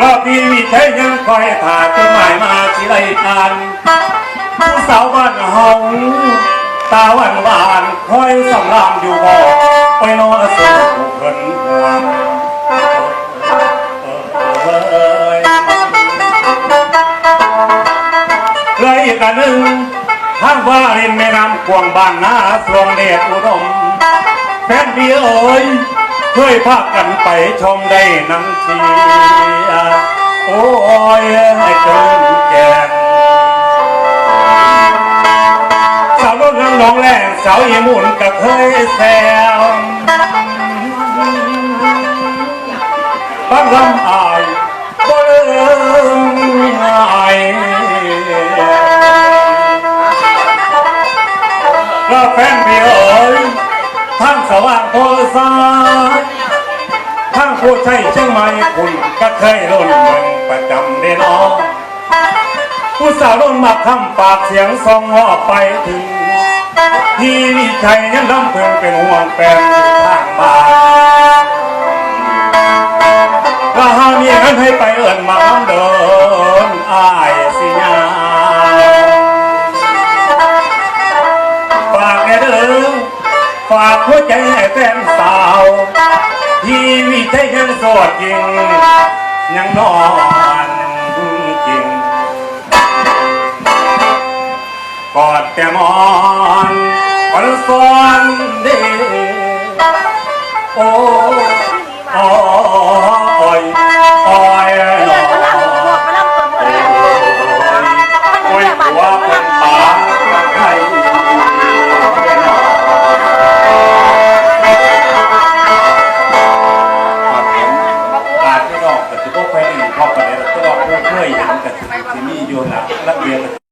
รอบนี้มีใช้ยังคอยถ่าจดหมายมาสิไรกันผู้สาวบ้านเฮาตาหวานหวานคอยสำรามอยู่บ่ไปนอนสู่เพิ่นห่วงเอ้ยเลยอีกอันหนึ่งทางว่าริมแม่น้ำกวางบ้านนาสวงเดชอุดมแฟนพี่เอ๋ยเคยพากันไปชมได้นังที สาวอีหมุนก็เคยแซวฟังคำอายบ่เลิงง่ายก็แฟนพี่เอ๋ยทั้งสว่างโพสายทั้งผู้ใช้เชียงใหม่คุณก็เคยรุ่นเมืองประจำเดนอผู้สาวรุ่นมาคำปากเสียงซองออกไปถึง ที่วิชัยยังลำเพึงเป็นห่วงแฟนอยู่ทางบ้านก็หามีเงินให้ไปเอินมาเดินอายสิยาฝากแน่เด้อฝากหัวใจให้แฟนสาวที่วิชัยยังโสดจริงยังนอน แต่มอนคนสอนเด้โอ้โอ้ยโอ้ยเพื่อนมาล่ำพวกมาล่ำคนเพื่อนโอ้ยว่าเป็นป่าไทยอาจจะดอกแต่ที่พวกไปเองพอประเดี๋ยวก็ดอกพวกเคยเห็นแต่ที่มีอยู่หลักละเอียด